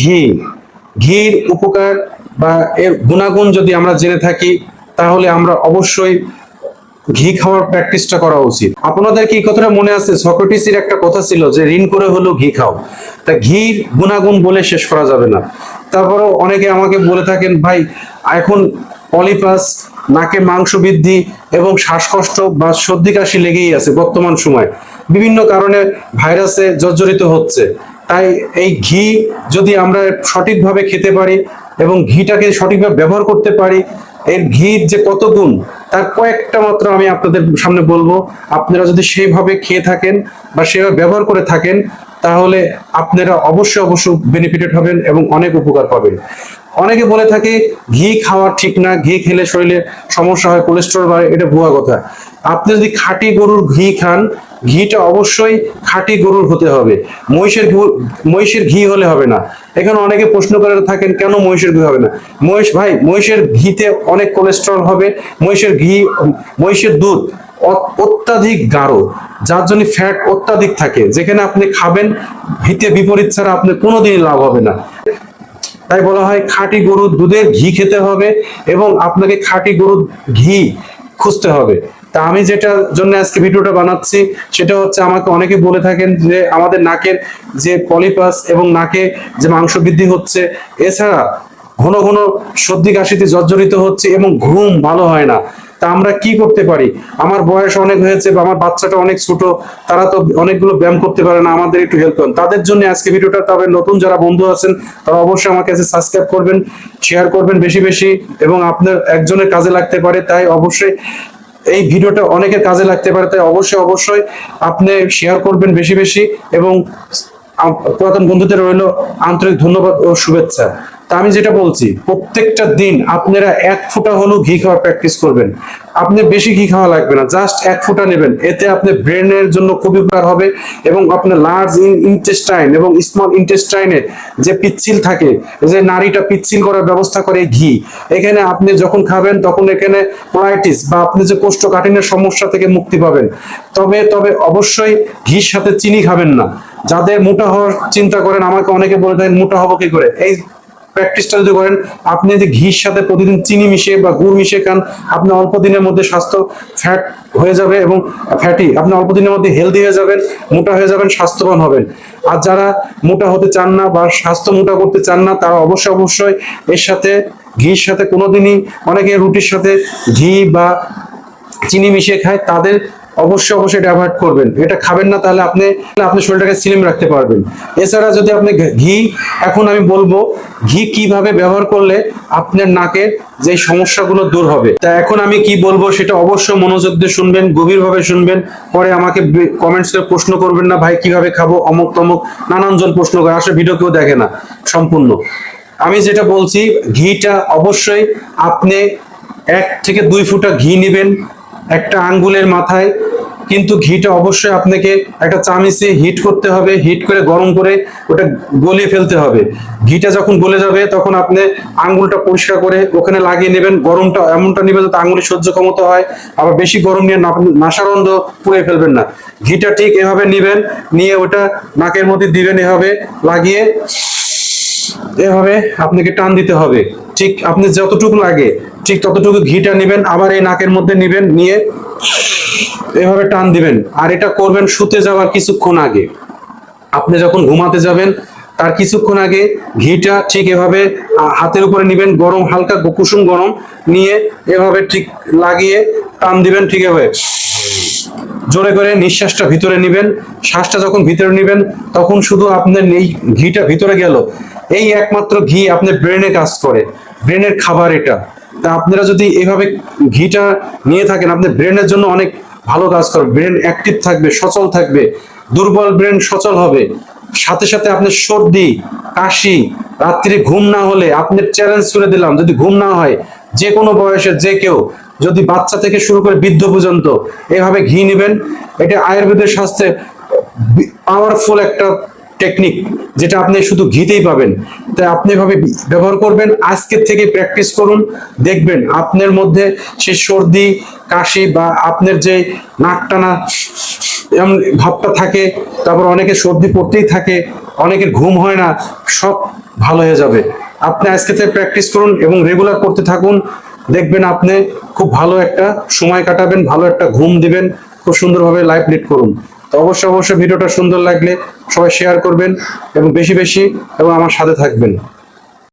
ঘি, ঘির উপকার বা এর গুণাগুণ যদি আমরা জেনে থাকি, তাহলে আমরা অবশ্যই ঘি খাওয়ার প্র্যাকটিসটা করা উচিত। আপনাদের কি কথাটা মনে আছে? সক্রেটিসের একটা কথা ছিল যে, ঋণ করে হলেও ঘি খাও। তা ঘির গুণাগুণ বলে শেষ করা যাবে না। তারপরও অনেকে আমাকে বলে থাকেন, ভাই, এখন পলিপাস নাকে মাংস বৃদ্ধি এবং শ্বাসকষ্ট বা সর্দি কাশি লেগেই আছে বর্তমান সময়। বিভিন্ন কারণে ভাইরাসে জর্জরিত হচ্ছে। তাই এই ঘি যদি আমরা সঠিকভাবে খেতে পারি এবং ঘিটাকে সঠিকভাবে ব্যবহার করতে পারি, এর ঘির যে কত গুণ, তার কয়েকটা মাত্র আমি আপনাদের সামনে বলব। আপনারা যদি সেইভাবে খেয়ে থাকেন বা সেভাবে ব্যবহার করে থাকেন, তাহলে আপনারা অবশ্যই অবশ্যই বেনিফিটেড হবেন এবং অনেক উপকার পাবেন। অনেকে বলে থাকে, ঘি খাওয়া ঠিক না, ঘি খেলে শরীরে সমস্যা হয় কোলেস্ট্রল বাড়ে, এটা ভুয়া কথা। আপনি যদি খাঁটি গরুর ঘি খান, ঘিটা অবশ্যই খাঁটি গরুর হতে হবে। মহিষের ঘু- মহিষের ঘি হলে হবে না। এখানে অনেকে প্রশ্ন করে থাকেন, কেন মহিষের ঘি হবে না? মহিষ ভাই, মহিষের ঘিতে অনেক কোলেস্ট্রল হবে, মহিষের ঘি, মহিষের দুধ অত্যাধিক গাঢ়, যার জন্য ফ্যাট অত্যাধিক থাকে। যেখানে আপনি খাবেন হিতে বিপরীত ছাড়া আপনার কোনোদিনই লাভ হবে না। তাই বলা হয়, খাঁটি গরুর দুধের ঘি খেতে হবে এবং আপনাকে খাঁটি গরুর ঘি খুঁজতে হবে। তা আমি যেটা জন্য আজকে ভিডিওটা বানাচ্ছি, সেটা হচ্ছে আমাকে অনেকে বলে থাকেন যে আমাদের নাকের যে পলিপাস এবং নাকে যে মাংস বৃদ্ধি হচ্ছে, এছাড়া ঘন ঘন সর্দি কাশিতে জর্জরিত হচ্ছে এবং ঘুম ভালো হয় না। তা আমরা কি করতে পারি? আমার বয়স অনেক হয়েছে বা আমার বাচ্চাটা অনেক ছোট, তারা তো অনেকগুলো ব্যায়াম করতে পারে না, আমাদের একটু হেল্প করেন। তাদের জন্য আজকে ভিডিওটা তবে নতুন যারা বন্ধু আছেন, তারা অবশ্যই আমার কাছে সাবস্ক্রাইব করবেন শেয়ার করবেন বেশি বেশি, এবং আপনার একজনের কাজে লাগতে পারে, তাই অবশ্যই এই ভিডিওটা অনেকের কাজে লাগতে পারে, তাই অবশ্যই অবশ্যই আপনি শেয়ার করবেন বেশি বেশি, এবং পুরাতন বন্ধুদের রইল আন্তরিক ধন্যবাদ ও শুভেচ্ছা। তা আমি যেটা বলছি, প্রত্যেকটা দিন আপনারা এক ফোঁটা হলেও ঘি খাওয়ার প্র্যাকটিস করবেন। আপনি বেশি ঘি খাওয়া লাগবে না জাস্ট এক ফোঁটা নেবেন। এতে আপনি ব্রেনের জন্য খুবই উপকার হবে এবং আপনার লার্জ ইন্টেস্টাইন এবং স্মল ইন্টেস্টাইনে যে পিচ্ছিল থাকে, যে নারীটা পিচ্ছিল করার ব্যবস্থা করে ঘি। এখানে আপনি যখন খাবেন, তখন এখানে কোলাইটিস বা আপনি যে কোষ্ঠকাঠিন্যের সমস্যা থেকে মুক্তি পাবেন। তবে তবে অবশ্যই ঘির সাথে চিনি খাবেন না। যাদের মোটা হওয়ার চিন্তা করেন, আমাকে অনেকে বলে দেন, মোটা হব কি করে? এই প্র্যাকটিসটা যদি করেন, আপনি যদি ঘির সাথে প্রতিদিন চিনি মিশিয়ে বা গুড় মিশিয়ে খান, আপনি অল্প দিনের মধ্যে স্বাস্থ্য ফ্যাট হয়ে যাবে এবং ফ্যাটি আপনি অল্প দিনের মধ্যে হেলদি হয়ে যাবেন, মোটা হয়ে যাবেন, স্বাস্থ্যবান হবেন। আর যারা মোটা হতে চান না বা স্বাস্থ্য মোটা করতে চান না, তারা অবশ্যই অবশ্যই এর সাথে ঘির সাথে কোনোদিনই অনেকে রুটির সাথে ঘি বা চিনি মিশিয়ে খায়, তাদের অবশ্যই অবশ্যই এটা অ্যাভয়েড করবেন। এটা খাবেন না তাহলে আপনি আপনি শরীরটাকে স্লিম রাখতে পারবেন। এছাড়া যদি আপনি ঘি এখন আমি বলব, ঘি কীভাবে ব্যবহার করলে আপনার নাকের যে সমস্যাগুলো দূর হবে। তা এখন আমি কি বলব, সেটা অবশ্যই মনোযোগ দিয়ে শুনবেন, গভীরভাবে শুনবেন। পরে আমাকে কমেন্টস প্রশ্ন করবেন না, ভাই, কীভাবে খাব? অমুক তমুক নানানজন প্রশ্ন করে, আসলে ভিডিও কেউ দেখে না, সম্পূর্ণ। আমি যেটা বলছি, ঘিটা অবশ্যই আপনি এক থেকে দুই ফুটা ঘি নেবেন একটা আঙ্গুলের মাথায়, কিন্তু ঘিটা অবশ্যই আপনাকে একটা চামিচে হিট করতে হবে, হিট করে গরম করে ওটা গলিয়ে ফেলতে হবে। ঘিটা যখন গলে যাবে, তখন আপনি আঙ্গুলটা পরিষ্কার করে ওখানে লাগিয়ে নেবেন। গরমটা এমনটা নেবেন যাতে আঙ্গুলের সহ্য ক্ষমতা হয়, আবার বেশি গরম নিয়ে নাসারন্ধ পুড়ে ফেলবেন না। ঘিটা ঠিক এভাবে নেবেন, নিয়ে ওটা নাকের মধ্যে দিবেন এভাবে, লাগিয়ে এভাবে আপনাকে টান দিতে হবে। ঠিক আপনি যতটুকু লাগে ঠিক ততটুকু ঘিটা নেবেন, আবার এই নাকের মধ্যে নেবেন, নিয়ে এভাবে টান দিবেন। আর এটা করবেন শুতে যাওয়ার কিছুক্ষণ আগে। আপনি যখন ঘুমাতে যাবেন, তার কিছুক্ষণ আগে ঘিটা ঠিক এভাবে হাতের উপরে নেবেন, গরম, হালকা কুসুম গরম, নিয়ে এভাবে ঠিক লাগিয়ে টান দিবেন ঠিক এভাবে। জোরে করে নিঃশ্বাসটা ভিতরে নেবেন, শ্বাসটা যখন ভিতরে নেবেন, তখন শুধু আপনার এই ঘিটা ভিতরে গেল। এই একমাত্র ঘি আপনার ব্রেনে কাজ করে। ব্রেনের খাবার এটা। তা আপনারা যদি এভাবে ঘিটা নিয়ে থাকেন আপনার ব্রেনের জন্য অনেক ভালো কাজ করবে। ব্রেন অ্যাক্টিভ থাকবে, সচল থাকবে, দুর্বল ব্রেন সচল হবে। সাথে সাথে আপনার সর্দি, কাশি, রাত্রি ঘুম না হলে আপনার চ্যালেঞ্জ করে দিলাম, যদি ঘুম না হয়, যে কোনো বয়সে যে কেউ, যদি বাচ্চা থেকে শুরু করে বৃদ্ধ পর্যন্ত এভাবে ঘি নেবেন, এটা আয়ুর্বেদের স্বাস্থ্যে পাওয়ারফুল একটা টেকনিক যেটা আপনি শুধু ঘিতেই পাবেন। তাই আপনি এভাবে ব্যবহার করবেন আজকের থেকে প্র্যাকটিস করুন, দেখবেন আপনার মধ্যে সে সর্দি, কাশি বা আপনার যে নাক টানা এমন ভাবটা থাকে, তারপর অনেকে সর্দি পড়তেই থাকে, অনেকের ঘুম হয় না, সব ভালো হয়ে যাবে। আপনি আজকে থেকে প্র্যাকটিস করুন এবং রেগুলার করতে থাকুন, দেখবেন আপনি খুব ভালো একটা সময় কাটাবেন, ভালো একটা ঘুম দিবেন, খুব সুন্দরভাবে লাইফ লিড করুন। তো অবশ্যই অবশ্যই ভিডিওটা সুন্দর লাগলে সবাই শেয়ার করবেন এবং বেশি বেশি এবং আমার সাথে থাকবেন।